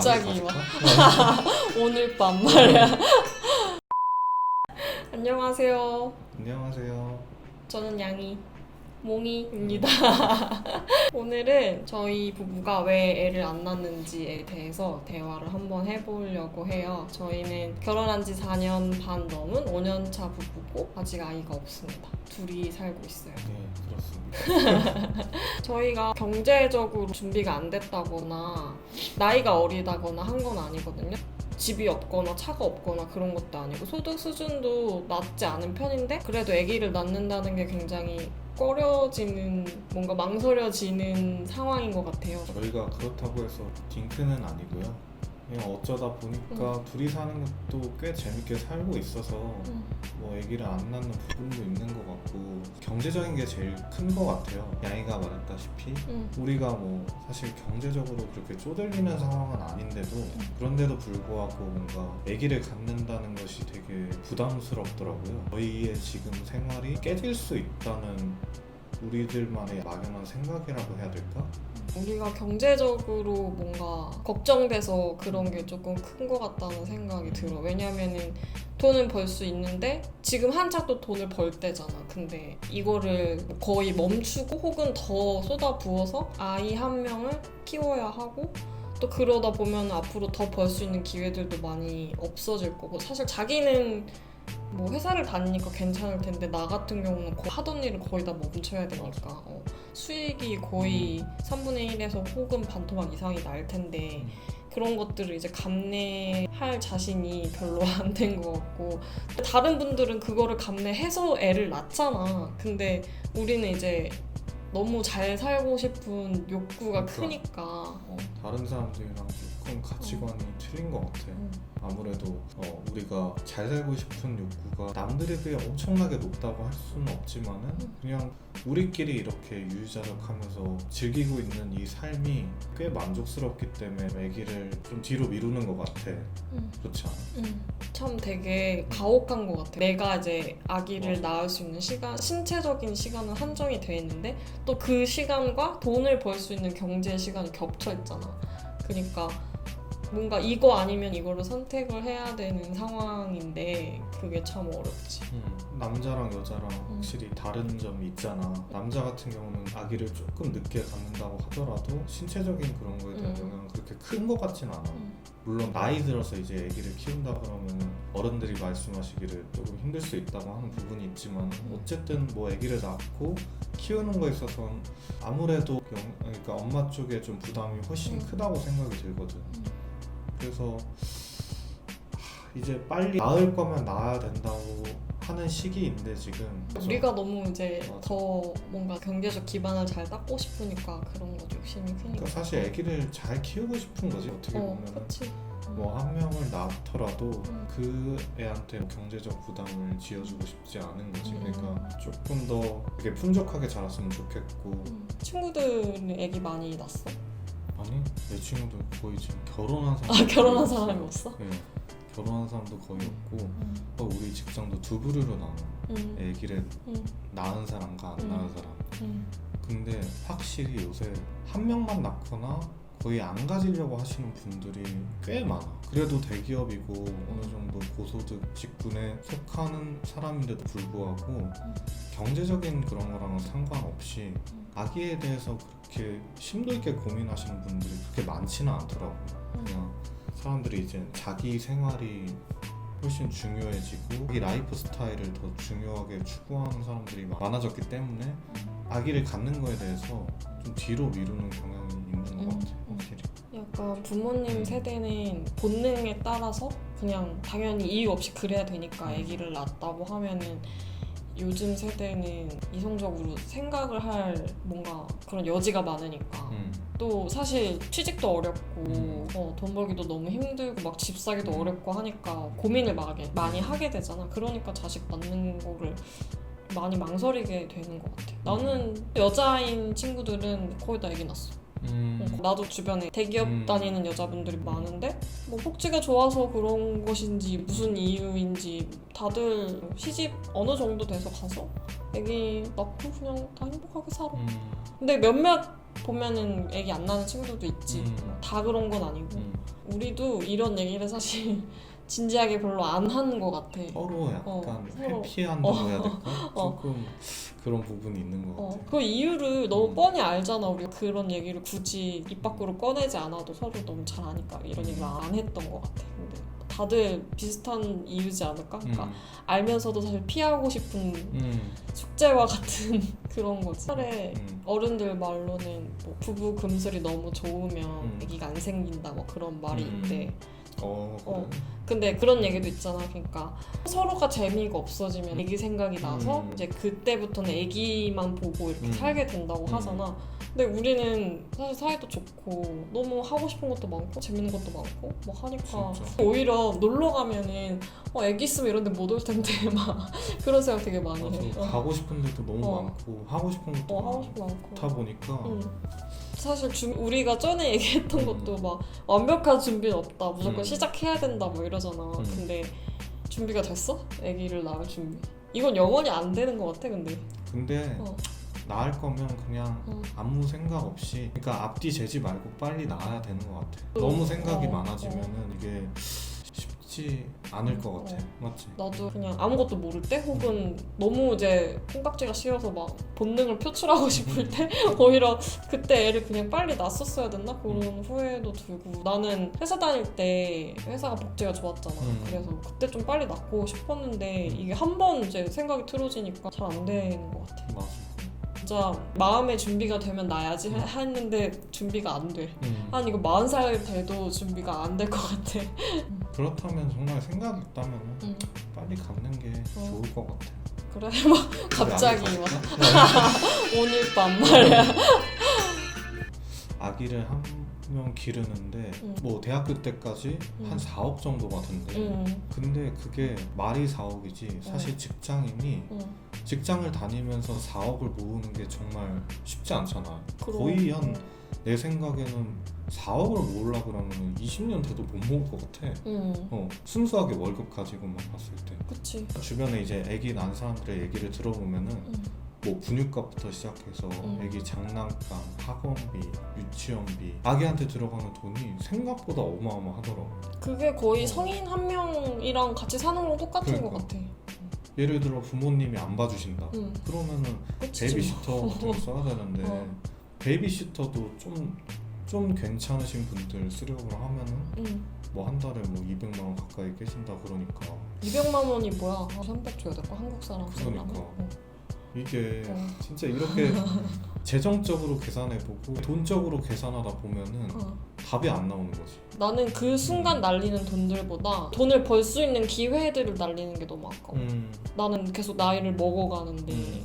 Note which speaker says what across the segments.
Speaker 1: 갑자기
Speaker 2: 막막
Speaker 1: 오늘 밤 말이야. 안녕하세요.
Speaker 2: 안녕하세요.
Speaker 1: 저는 양이 몽이입니다. 오늘은 저희 부부가 왜 애를 안 낳는지에 대해서 대화를 한번 해보려고 해요. 저희는 결혼한 지 4년 반 넘은 5년차 부부고 아직 아이가 없습니다. 둘이 살고 있어요.
Speaker 2: 네 그렇습니다.
Speaker 1: 저희가 경제적으로 준비가 안 됐다거나 나이가 어리다거나 한 건 아니거든요. 집이 없거나 차가 없거나 그런 것도 아니고 소득 수준도 낮지 않은 편인데 그래도 아기를 낳는다는 게 굉장히 꺼려지는 뭔가 망설여지는 상황인 것 같아요.
Speaker 2: 저희가 그렇다고 해서 딩크는 아니고요. 그냥 어쩌다 보니까 둘이 사는 것도 꽤 재밌게 살고 있어서
Speaker 1: 음.
Speaker 2: 뭐 아기를 안 낳는 부분도 있는 것 같고 경제적인 게 제일 큰 것 같아요. 양이가 말했다시피
Speaker 1: 음.
Speaker 2: 우리가 뭐 사실 경제적으로 그렇게 쪼들리는 상황은 아닌데도 그런데도 불구하고 뭔가 아기를 갖는다는 것이 되게 부담스럽더라고요. 저희의 지금 생활이 깨질 수 있다는 우리들만의 막연한 생각이라고 해야 될까?
Speaker 1: 우리가 경제적으로 뭔가 걱정돼서 그런 게 조금 큰 것 같다는 생각이 들어. 왜냐면은 돈은 벌 수 있는데 지금 한창 또 돈을 벌 때잖아. 근데 이거를 거의 멈추고 혹은 더 쏟아 부어서 아이 한 명을 키워야 하고 또 그러다 보면 앞으로 더 벌 수 있는 기회들도 많이 없어질 거고 사실 자기는 뭐 회사를 다니니까 괜찮을 텐데 나 같은 경우는 하던 일을 거의 다 멈춰야 되니까 어, 수익이 거의 3분의 1에서 혹은 반토막 이상이 날 텐데
Speaker 2: 음.
Speaker 1: 그런 것들을 이제 감내할 자신이 별로 안 된 것 같고 다른 분들은 그거를 감내해서 애를 낳잖아 근데 우리는 이제 너무 잘 살고 싶은 욕구가. 크니까 어,
Speaker 2: 다른 사람들이랑 조금 가치관이 틀린 것 같아.
Speaker 1: 음.
Speaker 2: 아무래도 어, 우리가 잘 살고 싶은 욕구가 남들에 비해 엄청나게 높다고 할 수는 없지만은
Speaker 1: 음.
Speaker 2: 그냥 우리끼리 이렇게 유유자적하면서 즐기고 있는 이 삶이 꽤 만족스럽기 때문에 아기를 좀 뒤로 미루는 것 같아.
Speaker 1: 음.
Speaker 2: 그렇지 않아?
Speaker 1: 음, 참 되게 가혹한 것 같아. 내가 이제 아기를
Speaker 2: 맞아.
Speaker 1: 낳을 수 있는 시간, 신체적인 시간은 한정이 돼 있는데 또 그 시간과 돈을 벌 수 있는 경제 시간이 겹쳐 있잖아. 그러니까 뭔가 이거 아니면 이거를 선택을 해야 되는 상황인데 그게 참 어렵지.
Speaker 2: 남자랑 여자랑 확실히 다른 점이 있잖아. 남자 같은 경우는 아기를 조금 늦게 갖는다고 하더라도 신체적인 그런 거에 대한
Speaker 1: 음.
Speaker 2: 영향은 그렇게 큰 것 같진 않아.
Speaker 1: 음.
Speaker 2: 물론 나이 들어서 이제 아기를 키운다 그러면 어른들이 말씀하시기를 조금 힘들 수 있다고 하는 부분이 있지만 어쨌든 뭐 아기를 낳고 키우는 거에 있어서는 아무래도 영- 그러니까 엄마 쪽에 좀 부담이 훨씬
Speaker 1: 음.
Speaker 2: 크다고 생각이 들거든.
Speaker 1: 음.
Speaker 2: 그래서 하, 이제 빨리 낳을 거면 낳아야 된다고 하는 시기인데 지금
Speaker 1: 우리가 너무 이제
Speaker 2: 맞아.
Speaker 1: 더 뭔가 경제적 기반을 잘 닦고 싶으니까 그런 거 욕심이 크니까.
Speaker 2: 그러니까 사실 아기를 잘 키우고 싶은 거지 어떻게
Speaker 1: 어,
Speaker 2: 보면은
Speaker 1: 그렇지.
Speaker 2: 뭐한 명을 낳더라도
Speaker 1: 음.
Speaker 2: 그 애한테 경제적 부담을 지어주고 싶지 않은 거지.
Speaker 1: 음.
Speaker 2: 그러니까 조금 더 이렇게 풍족하게 자랐으면 좋겠고.
Speaker 1: 음. 친구들은 애기 많이 낳았어?
Speaker 2: 아니 내 친구들 거의 지금 결혼한 사람.
Speaker 1: 아 결혼한 사람이 없어?
Speaker 2: 네, 결혼한 사람도 거의 없고
Speaker 1: 음.
Speaker 2: 또 우리 직장도 두 부류로 나눠.
Speaker 1: 음.
Speaker 2: 애기를
Speaker 1: 음.
Speaker 2: 낳은 사람과 안
Speaker 1: 음.
Speaker 2: 낳은 사람.
Speaker 1: 음.
Speaker 2: 근데 확실히 요새 한 명만 낳거나 거의 안 가지려고 하시는 분들이 꽤 많아. 그래도 대기업이고 어느 정도 고소득 직군에 속하는 사람인데도 불구하고 경제적인 그런 거랑은 상관없이 아기에 대해서 그렇게 심도 있게 고민하시는 분들이 그렇게 많지는 않더라고. 그냥 사람들이 이제 자기 생활이 훨씬 중요해지고 자기 라이프 스타일을 더 중요하게 추구하는 사람들이 많아졌기 때문에 아기를 갖는 거에 대해서 좀 뒤로 미루는 경향이 있는 것
Speaker 1: 음.
Speaker 2: 같아 확실히
Speaker 1: 약간 부모님 세대는 본능에 따라서 그냥 당연히 이유 없이 그래야 되니까
Speaker 2: 음.
Speaker 1: 아기를 낳았다고 하면은 요즘 세대는 이성적으로 생각을 할 뭔가 그런 여지가 많으니까
Speaker 2: 음.
Speaker 1: 또 사실 취직도 어렵고
Speaker 2: 음.
Speaker 1: 어, 돈 벌기도 너무 힘들고 막 집 사기도
Speaker 2: 음.
Speaker 1: 어렵고 하니까 고민을 많이, 많이 하게 되잖아 그러니까 자식 낳는 거를 많이 망설이게 되는 것 같아 나는 여자인 친구들은 거의 다 애기 낳았어
Speaker 2: 음.
Speaker 1: 어, 나도 주변에 대기업
Speaker 2: 음.
Speaker 1: 다니는 여자분들이 많은데 뭐 복지가 좋아서 그런 것인지 무슨 이유인지 다들 시집 어느 정도 돼서 가서 애기 낳고 그냥 다 행복하게 살아
Speaker 2: 음.
Speaker 1: 근데 몇몇 보면은 애기 안 낳는 친구들도 있지.
Speaker 2: 음.
Speaker 1: 다 그런 건 아니고
Speaker 2: 음.
Speaker 1: 우리도 이런 얘기를 사실 진지하게 별로 안 하는 것 같아.
Speaker 2: 서로 약간
Speaker 1: 어, 서로.
Speaker 2: 회피한다고
Speaker 1: 어.
Speaker 2: 해야 될까?
Speaker 1: 어.
Speaker 2: 조금 그런 부분이 있는 것
Speaker 1: 어,
Speaker 2: 같아.
Speaker 1: 그 이유를 너무
Speaker 2: 음.
Speaker 1: 뻔히 알잖아. 우리가 그런 얘기를 굳이 입 밖으로 꺼내지 않아도 서로 너무 잘 아니까 이런 얘기를 안 했던 것 같아. 근데 다들 비슷한 이유지 않을까? 그러니까
Speaker 2: 음.
Speaker 1: 알면서도 사실 피하고 싶은
Speaker 2: 음.
Speaker 1: 숙제와 같은 그런 거지. 차라리
Speaker 2: 음.
Speaker 1: 어른들 말로는 뭐 부부 금슬이 너무 좋으면
Speaker 2: 음.
Speaker 1: 아기가 안 생긴다 뭐 그런 말이
Speaker 2: 음.
Speaker 1: 있대.
Speaker 2: 어, 그래.
Speaker 1: 어. 근데 그런 얘기도 있잖아. 그러니까 서로가 재미가 없어지면 애기 생각이 나서
Speaker 2: 음.
Speaker 1: 이제 그때부터는 애기만 보고 이렇게
Speaker 2: 음.
Speaker 1: 살게 된다고
Speaker 2: 음.
Speaker 1: 하잖아. 근데 우리는 사실 사이도 좋고 너무 하고 싶은 것도 많고 재밌는 것도 많고 뭐 하니까
Speaker 2: 진짜.
Speaker 1: 오히려 놀러 가면은 어 애기 있으면 이런 데 못 올 텐데 막 그런 생각 되게 많이
Speaker 2: 맞아.
Speaker 1: 해. 어,
Speaker 2: 가고 싶은 데도 너무
Speaker 1: 어.
Speaker 2: 많고 하고 싶은 것도
Speaker 1: 어, 하고 싶은 거 많고.
Speaker 2: 다 보니까
Speaker 1: 응. 사실 준- 우리가 전에 얘기했던
Speaker 2: 음.
Speaker 1: 것도 막 완벽한 준비는 없다. 무조건
Speaker 2: 음.
Speaker 1: 시작해야 된다 뭐 이러잖아.
Speaker 2: 음.
Speaker 1: 근데 준비가 됐어? 아기를 낳을 준비. 이건 영원히 안 되는 것 같아 근데.
Speaker 2: 근데
Speaker 1: 어.
Speaker 2: 나을 거면 그냥
Speaker 1: 어.
Speaker 2: 아무 생각 없이 그러니까 앞뒤 재지 말고 빨리 나아야 되는 것 같아.
Speaker 1: 어.
Speaker 2: 너무 생각이
Speaker 1: 어.
Speaker 2: 많아지면은 이게 쉽지 않을 것 같아. 맞지?
Speaker 1: 나도 그냥 아무것도 모를 때 혹은 너무 이제 콩깍지가 씌어서 막 본능을 표출하고 싶을 때 오히려 그때 애를 그냥 빨리 낳았었어야 됐나 그런 후회도 들고 나는 회사 다닐 때 회사가 복지가 좋았잖아
Speaker 2: 음.
Speaker 1: 그래서 그때 좀 빨리 낳고 싶었는데 이게 한 번 이제 생각이 틀어지니까 잘 안 되는 것 같아
Speaker 2: 맞아.
Speaker 1: 진짜 마음의 준비가 되면 해- 했는데 준비가 안 돼
Speaker 2: 음.
Speaker 1: 한 이거 40살 돼도 준비가 안 될 것 같아
Speaker 2: 그렇다면 정말 생각이 있다면
Speaker 1: 응.
Speaker 2: 빨리 갖는 게
Speaker 1: 어.
Speaker 2: 좋을 것 같아.
Speaker 1: 그래 막 갑자기
Speaker 2: 막막
Speaker 1: 오늘 밤 말이야
Speaker 2: 아기를 한 명 기르는데
Speaker 1: 응.
Speaker 2: 뭐 대학교 때까지
Speaker 1: 응.
Speaker 2: 한 4억 정도가 된대.
Speaker 1: 응.
Speaker 2: 근데 그게 말이 4억이지 사실 직장인이
Speaker 1: 응.
Speaker 2: 직장을 다니면서 4억을 모으는 게 정말 쉽지 않잖아.
Speaker 1: 그럼.
Speaker 2: 거의 한 내 생각에는 4억을 모으려 그러면 20년 돼도 못 모을 것 같아.
Speaker 1: 응.
Speaker 2: 어, 순수하게 월급 가지고만 봤을 때.
Speaker 1: 그치.
Speaker 2: 주변에 이제 아기 낳은 사람들의 얘기를 들어보면은
Speaker 1: 응.
Speaker 2: 뭐 분유값부터 시작해서
Speaker 1: 음.
Speaker 2: 아기 장난감, 학원비, 유치원비 아기한테 들어가는 돈이 생각보다 어마어마하더라고.
Speaker 1: 그게 거의
Speaker 2: 어.
Speaker 1: 성인 한 명이랑 같이 사는 거랑 똑같은
Speaker 2: 그러니까.
Speaker 1: 것 같아.
Speaker 2: 예를 들어 부모님이 안 봐주신다.
Speaker 1: 응.
Speaker 2: 그러면은. 베이비시터 같은 거 써야 되는데
Speaker 1: 어.
Speaker 2: 베이비시터도 좀, 좀 괜찮으신 분들 쓰려고 하면은
Speaker 1: 응.
Speaker 2: 뭐 한 달에 뭐 200만 원 가까이 깨진다 그러니까
Speaker 1: 200만 원이 뭐야? 300 줘야 될까? 한국 사람
Speaker 2: 그러니까.
Speaker 1: 어.
Speaker 2: 이게
Speaker 1: 어.
Speaker 2: 진짜 이렇게 재정적으로 계산해보고 돈적으로 계산하다 보면은
Speaker 1: 어.
Speaker 2: 답이 안 나오는 거지.
Speaker 1: 나는 그 순간 날리는 돈들보다 돈을 벌 수 있는 기회들을 날리는 게 너무 아까워.
Speaker 2: 음,
Speaker 1: 나는 계속 나이를 먹어가는데
Speaker 2: 음.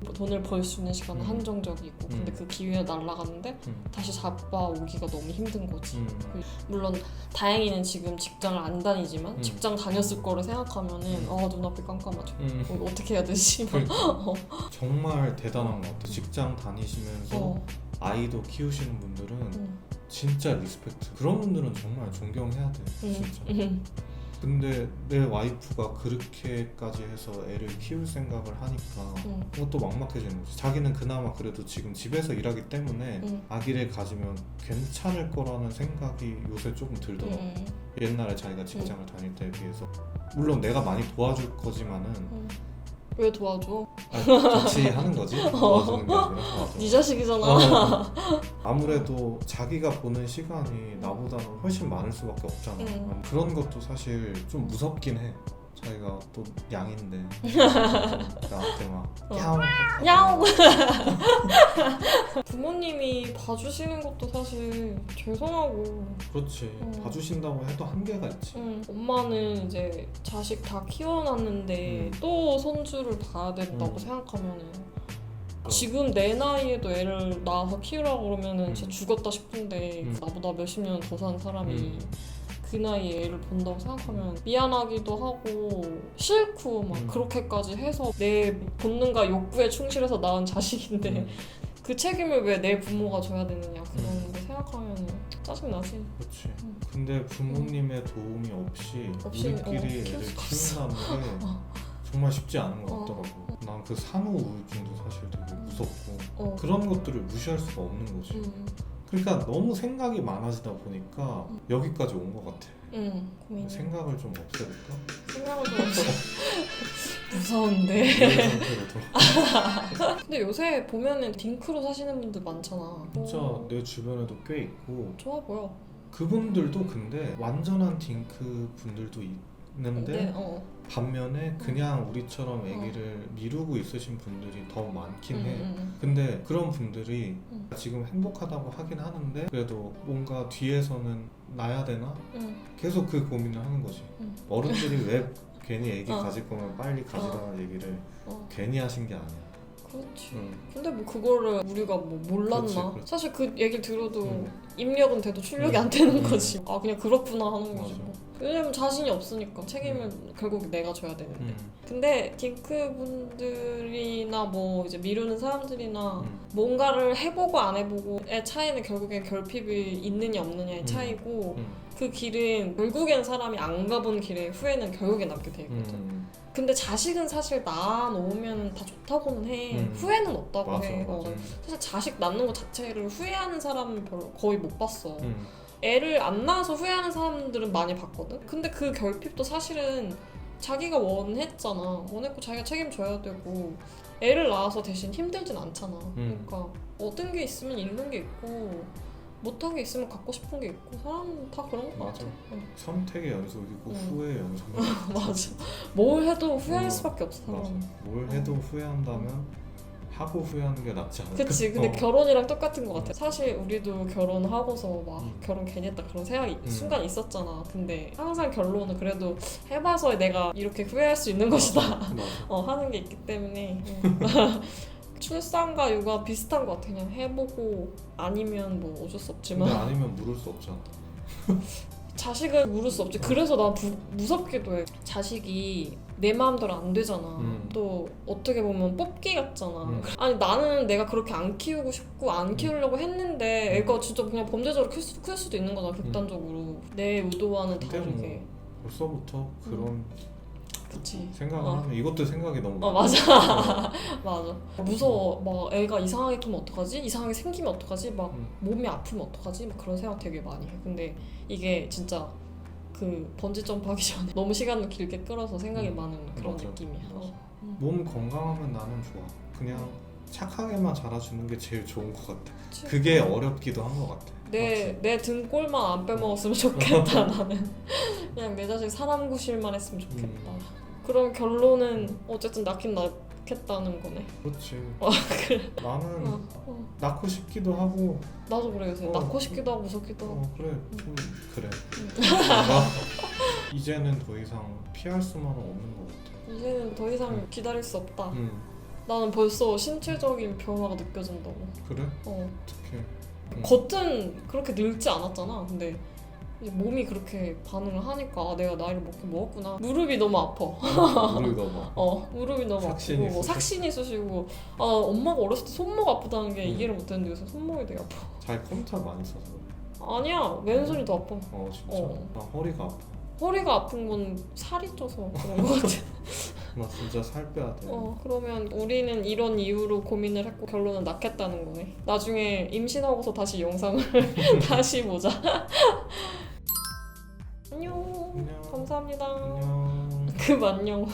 Speaker 1: 뭐 돈을 벌 수 있는 시간은
Speaker 2: 음.
Speaker 1: 한정적이고 근데
Speaker 2: 음.
Speaker 1: 그 기회가 날아가는데
Speaker 2: 음,
Speaker 1: 다시 잡아오기가 너무 힘든 거지.
Speaker 2: 음.
Speaker 1: 물론 다행히는 지금 직장을 안 다니지만
Speaker 2: 음.
Speaker 1: 직장 다녔을 거를 생각하면은
Speaker 2: 음.
Speaker 1: 어 눈앞이 깜깜하죠.
Speaker 2: 음.
Speaker 1: 어, 어떻게 해야 되지? 막.
Speaker 2: 그러니까 정말 대단한 것 같아. 직장 다니시면서
Speaker 1: 어,
Speaker 2: 아이도 키우시는 분들은
Speaker 1: 음,
Speaker 2: 진짜 리스펙트. 그런 분들은 정말 존경해야 돼.
Speaker 1: 음,
Speaker 2: 진짜.
Speaker 1: 음,
Speaker 2: 근데 내 와이프가 그렇게까지 해서 애를 키울 생각을 하니까
Speaker 1: 음,
Speaker 2: 그것도 막막해지는 거지. 자기는 그나마 그래도 지금 집에서 일하기 때문에
Speaker 1: 음.
Speaker 2: 아기를 가지면 괜찮을 거라는 생각이 요새 조금 들더라고.
Speaker 1: 음,
Speaker 2: 옛날에 자기가 직장을 다닐 때에 비해서 물론 내가 많이 도와줄 거지만은
Speaker 1: 음. 왜 도와줘?
Speaker 2: 아니, 같이 하는 거지 도와주는 게 아니라 도와줘.
Speaker 1: 네 자식이잖아.
Speaker 2: 어. 아무래도 자기가 보는 시간이 나보다는 훨씬 많을 수밖에 없잖아.
Speaker 1: 음.
Speaker 2: 그런 것도 사실 좀 무섭긴 해. 자기가 또 양인데 나한테 막
Speaker 1: 어.
Speaker 2: 야옹
Speaker 1: 야옹. 부모님이 봐주시는 것도 사실 죄송하고.
Speaker 2: 그렇지
Speaker 1: 어.
Speaker 2: 봐주신다고 해도 한계가 있지.
Speaker 1: 응. 엄마는 이제 자식 다 키워놨는데
Speaker 2: 음.
Speaker 1: 또 손주를 봐야 된다고
Speaker 2: 음.
Speaker 1: 생각하면은
Speaker 2: 어.
Speaker 1: 지금 내 나이에도 애를 낳아서 키우라고 그러면은
Speaker 2: 음.
Speaker 1: 진짜 죽었다 싶은데
Speaker 2: 음.
Speaker 1: 나보다 몇십 년 더 산 사람이
Speaker 2: 음.
Speaker 1: 그 나이에 애를 본다고 생각하면 미안하기도 하고 싫고 막
Speaker 2: 음.
Speaker 1: 그렇게까지 해서 내 본능과 욕구에 충실해서 낳은 자식인데
Speaker 2: 음,
Speaker 1: 그 책임을 왜 내 부모가 져야 되느냐 그런
Speaker 2: 음.
Speaker 1: 거 생각하면 짜증 나지
Speaker 2: 그렇지.
Speaker 1: 음.
Speaker 2: 근데 부모님의 도움이 없이
Speaker 1: 없이,
Speaker 2: 우리끼리
Speaker 1: 어,
Speaker 2: 애를. 키운다는 게
Speaker 1: 어.
Speaker 2: 정말 쉽지 않은 것
Speaker 1: 어.
Speaker 2: 같더라고. 난 그 산후 우울증도 사실 되게 무섭고
Speaker 1: 어.
Speaker 2: 그런 것들을 무시할 수가 없는 거지.
Speaker 1: 음,
Speaker 2: 그러니까 너무 생각이 많아지다 보니까
Speaker 1: 음.
Speaker 2: 여기까지 온 것 같아.
Speaker 1: 음, 고민.
Speaker 2: 생각을 좀 없애볼까?
Speaker 1: 생각을 좀 없어. 무서운데.
Speaker 2: 이런 상태로 돌아.
Speaker 1: 근데 요새 보면은 딩크로 사시는 분들 많잖아.
Speaker 2: 진짜
Speaker 1: 어,
Speaker 2: 내 주변에도 꽤 있고
Speaker 1: 좋아 보여.
Speaker 2: 그분들도 근데 완전한 딩크 분들도 있 는데
Speaker 1: 근데 어.
Speaker 2: 반면에 그냥 우리처럼 아기를 미루고 있으신 분들이 더 많긴 해.
Speaker 1: 음, 음,
Speaker 2: 근데 그런 분들이
Speaker 1: 음.
Speaker 2: 지금 행복하다고 하긴 하는데 그래도 뭔가 뒤에서는 나야 되나?
Speaker 1: 음.
Speaker 2: 계속 그 고민을 하는 거지.
Speaker 1: 음.
Speaker 2: 어른들이 왜 괜히 애기
Speaker 1: 어.
Speaker 2: 가질 거면 빨리 가지라는 얘기를
Speaker 1: 어,
Speaker 2: 괜히 하신 게 아니야.
Speaker 1: 그렇지.
Speaker 2: 응.
Speaker 1: 근데 뭐 그거를 우리가 뭐 몰랐나?
Speaker 2: 그렇지, 그렇지.
Speaker 1: 사실 그 얘기를 들어도
Speaker 2: 응.
Speaker 1: 입력은 돼도 출력이
Speaker 2: 응.
Speaker 1: 안 되는
Speaker 2: 응.
Speaker 1: 거지. 아 그냥 그렇구나 하는 거지.
Speaker 2: 맞아.
Speaker 1: 뭐. 왜냐면 자신이 없으니까 책임을 결국 내가 져야 되는데.
Speaker 2: 응.
Speaker 1: 근데 딩크 분들이나 뭐 이제 미루는 사람들이나
Speaker 2: 응.
Speaker 1: 뭔가를 해보고 안 해보고의 차이는 결국엔 결핍이 있느냐 없느냐의
Speaker 2: 음.
Speaker 1: 차이고
Speaker 2: 응.
Speaker 1: 그 길은 결국엔 사람이 안 가본 길의 후회는 결국에 남게 돼 있거든.
Speaker 2: 응.
Speaker 1: 근데 자식은 사실 낳아 놓으면 다 좋다고는 해.
Speaker 2: 음.
Speaker 1: 후회는 없다고
Speaker 2: 맞아,
Speaker 1: 해.
Speaker 2: 맞아.
Speaker 1: 어. 사실 자식 낳는 것 자체를 후회하는 사람은 별로 거의 못 봤어.
Speaker 2: 응.
Speaker 1: 애를 안 낳아서 후회하는 사람들은 많이 봤거든. 근데 그 결핍도 사실은 자기가 원했잖아. 원했고 자기가 책임져야 되고 애를 낳아서 대신 힘들진 않잖아.
Speaker 2: 음.
Speaker 1: 그러니까 얻은 게 있으면 잃는 게 있고 못한 게 있으면 갖고 싶은 게 있고 사람은 다 그런 것
Speaker 2: 맞아.
Speaker 1: 같아. 응.
Speaker 2: 선택의 연속이고
Speaker 1: 응.
Speaker 2: 후회의 연속.
Speaker 1: 맞아. 뭘 해도 후회할
Speaker 2: 어,
Speaker 1: 수밖에 없어.
Speaker 2: 맞아.
Speaker 1: 사람은.
Speaker 2: 뭘 해도 후회한다면 하고 후회하는 게 낫지 않을까?
Speaker 1: 그치 근데
Speaker 2: 어.
Speaker 1: 결혼이랑 똑같은 것 같아 사실 우리도 결혼하고서 막
Speaker 2: 음.
Speaker 1: 결혼 괜히 했다 그런 생각이
Speaker 2: 음.
Speaker 1: 순간 있었잖아 근데 항상 결론은 그래도 해봐서 내가 이렇게 후회할 수 있는 것이다. 어, 하는 게 있기 때문에 음. 출산과 육아 비슷한 것 같아 그냥 해보고 아니면 뭐 어쩔 수
Speaker 2: 근데
Speaker 1: 없지만
Speaker 2: 아니면 물을 수 없잖아.
Speaker 1: 자식을 물을 수 없지 그래서 난 부- 무섭기도 해 자식이 내 마음대로 안 되잖아.
Speaker 2: 음.
Speaker 1: 또 어떻게 보면 뽑기 같잖아.
Speaker 2: 음.
Speaker 1: 아니 나는 내가 그렇게 안 키우고 싶고 안 키우려고 했는데
Speaker 2: 음.
Speaker 1: 애가 진짜 그냥 범죄적으로 클, 수, 클 수도 있는 거잖아 극단적으로. 내 의도와는 다르게.
Speaker 2: 뭐 벌써부터 그런
Speaker 1: 그치.
Speaker 2: 생각을
Speaker 1: 어.
Speaker 2: 하면 이것도 생각이 너무
Speaker 1: 어
Speaker 2: 많아.
Speaker 1: 맞아. 맞아. 무서워. 막 애가 이상하게 크면 어떡하지? 이상하게 생기면 어떡하지? 막
Speaker 2: 음.
Speaker 1: 몸이 아프면 어떡하지? 막 그런 생각 되게 많이 해. 근데 이게 진짜 그 번지 점프하기 전에 너무 시간을 길게 끌어서 생각이
Speaker 2: 음.
Speaker 1: 많은 그런
Speaker 2: 맞아.
Speaker 1: 느낌이야
Speaker 2: 맞아.
Speaker 1: 어. 음.
Speaker 2: 몸 건강하면 나는 좋아. 그냥 착하게만 자라주는 게 제일 좋은 것 같아.
Speaker 1: 그치?
Speaker 2: 그게 어렵기도 한 것 같아.
Speaker 1: 내, 내 등골만 안 빼먹었으면 좋겠다 나는 그냥 내 자식 사람 구실만 했으면 좋겠다
Speaker 2: 음.
Speaker 1: 그럼 결론은 어쨌든 낳긴 낳 겠다는 거네
Speaker 2: 그렇지.
Speaker 1: 어, 그래.
Speaker 2: 나는
Speaker 1: 어, 어.
Speaker 2: 낳고 싶기도 하고
Speaker 1: 나도 그래 요새
Speaker 2: 어.
Speaker 1: 낳고 싶기도 하고 무섭기도 하고
Speaker 2: 어 그래 좀 그래.
Speaker 1: 음.
Speaker 2: 뭔가 이제는 더 이상 피할 수만은 없는 것 같아.
Speaker 1: 이제는 더 이상 기다릴 수 없다
Speaker 2: 음
Speaker 1: 나는 벌써 신체적인 변화가 느껴진다고
Speaker 2: 그래?
Speaker 1: 어.
Speaker 2: 어떻게? 음.
Speaker 1: 겉은 그렇게 늙지 않았잖아 근데 몸이 그렇게 반응을 하니까 아, 내가 나이를 먹긴 먹었구나 무릎이 너무 아파
Speaker 2: 우리 너무
Speaker 1: 어 무릎이 너무
Speaker 2: 삭신이
Speaker 1: 아프고 뭐
Speaker 2: 쑤시고.
Speaker 1: 삭신이 쑤시고 아 엄마가 어렸을 때 손목 아프다는 게
Speaker 2: 음.
Speaker 1: 이해를 못했는데 요새 손목이 되게 아파
Speaker 2: 잘 컴퓨터 많이 써서.
Speaker 1: 아니야 왼손이 더 아파
Speaker 2: 어 진짜.
Speaker 1: 어.
Speaker 2: 나 허리가 아파.
Speaker 1: 허리가 아픈 건 살이 쪄서 그런 거 같아
Speaker 2: 나 진짜 살 빼야 돼.
Speaker 1: 어 그러면 우리는 이런 이유로 고민을 했고 결론은 낳겠다는 거네 나중에 임신하고서 다시 영상을 다시 보자. 감사합니다
Speaker 2: 안녕.
Speaker 1: 그 안녕